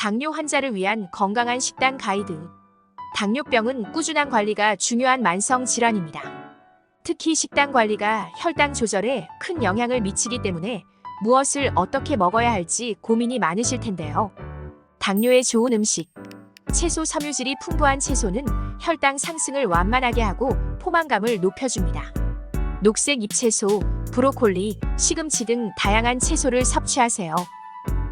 당뇨 환자를 위한 건강한 식단 가이드. 당뇨병은 꾸준한 관리가 중요한 만성 질환입니다. 특히 식단 관리가 혈당 조절에 큰 영향을 미치기 때문에 무엇을 어떻게 먹어야 할지 고민이 많으실 텐데요. 당뇨에 좋은 음식. 채소 섬유질이 풍부한 채소는 혈당 상승을 완만하게 하고 포만감을 높여줍니다. 녹색 잎채소, 브로콜리, 시금치 등 다양한 채소를 섭취하세요.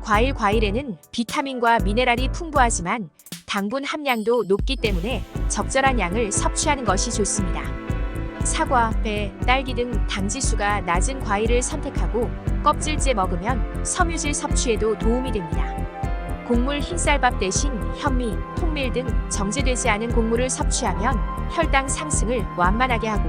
과일 과일에는 비타민과 미네랄이 풍부하지만 당분 함량도 높기 때문에 적절한 양을 섭취하는 것이 좋습니다. 사과, 배, 딸기 등 당지수가 낮은 과일을 선택하고 껍질째 먹으면 섬유질 섭취에도 도움이 됩니다. 곡물 흰쌀밥 대신 현미, 통밀 등 정제되지 않은 곡물을 섭취하면 혈당 상승을 완만하게 하고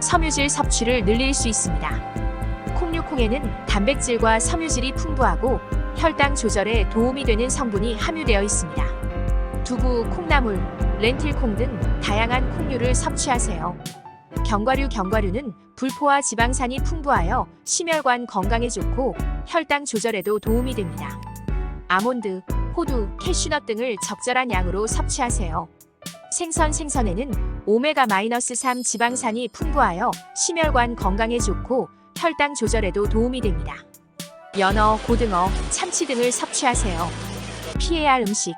섬유질 섭취를 늘릴 수 있습니다. 콩류콩에는 단백질과 섬유질이 풍부하고 혈당 조절에 도움이 되는 성분이 함유되어 있습니다. 두부, 콩나물, 렌틸콩 등 다양한 콩류를 섭취하세요. 견과류 견과류는 불포화 지방산이 풍부하여 심혈관 건강에 좋고 혈당 조절에도 도움이 됩니다. 아몬드, 호두, 캐슈넛 등을 적절한 양으로 섭취하세요. 생선 생선에는 오메가-3 지방산이 풍부하여 심혈관 건강에 좋고 혈당 조절에도 도움이 됩니다. 연어, 고등어, 참치 등을 섭취하세요. 피해야 할 음식.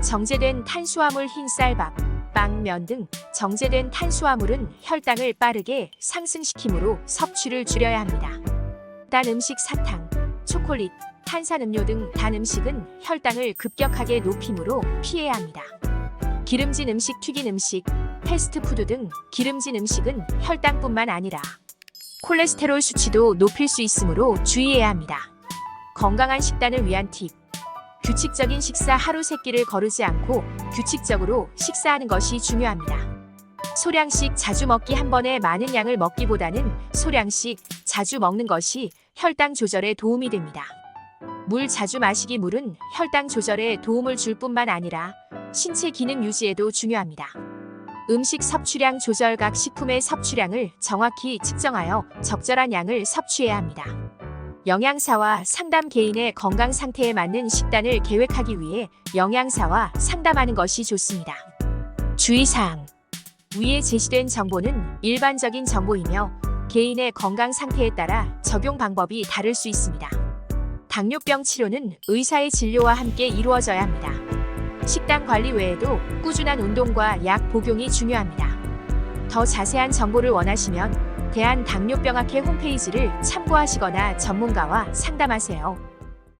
정제된 탄수화물 흰쌀밥, 빵, 면 등 정제된 탄수화물은 혈당을 빠르게 상승시키므로 섭취를 줄여야 합니다. 단 음식 사탕, 초콜릿, 탄산음료 등 단 음식은 혈당을 급격하게 높이므로 피해야 합니다. 기름진 음식, 튀긴 음식, 패스트푸드 등 기름진 음식은 혈당뿐만 아니라 콜레스테롤 수치도 높일 수 있으므로 주의해야 합니다. 건강한 식단을 위한 팁. 규칙적인 식사 하루 세 끼를 거르지 않고 규칙적으로 식사하는 것이 중요합니다. 소량씩 자주 먹기 한 번에 많은 양을 먹기보다는 소량씩 자주 먹는 것이 혈당 조절에 도움이 됩니다. 물 자주 마시기 물은 혈당 조절에 도움을 줄 뿐만 아니라 신체 기능 유지에도 중요합니다. 음식 섭취량 조절 각 식품의 섭취량을 정확히 측정하여 적절한 양을 섭취해야 합니다. 영양사와 상담 개인의 건강 상태에 맞는 식단을 계획하기 위해 영양사와 상담하는 것이 좋습니다. 주의사항 위에 제시된 정보는 일반적인 정보이며 개인의 건강 상태에 따라 적용 방법이 다를 수 있습니다. 당뇨병 치료는 의사의 진료와 함께 이루어져야 합니다. 식단 관리 외에도 꾸준한 운동과 약 복용이 중요합니다. 더 자세한 정보를 원하시면 대한당뇨병학회 홈페이지를 참고하시거나 전문가와 상담하세요.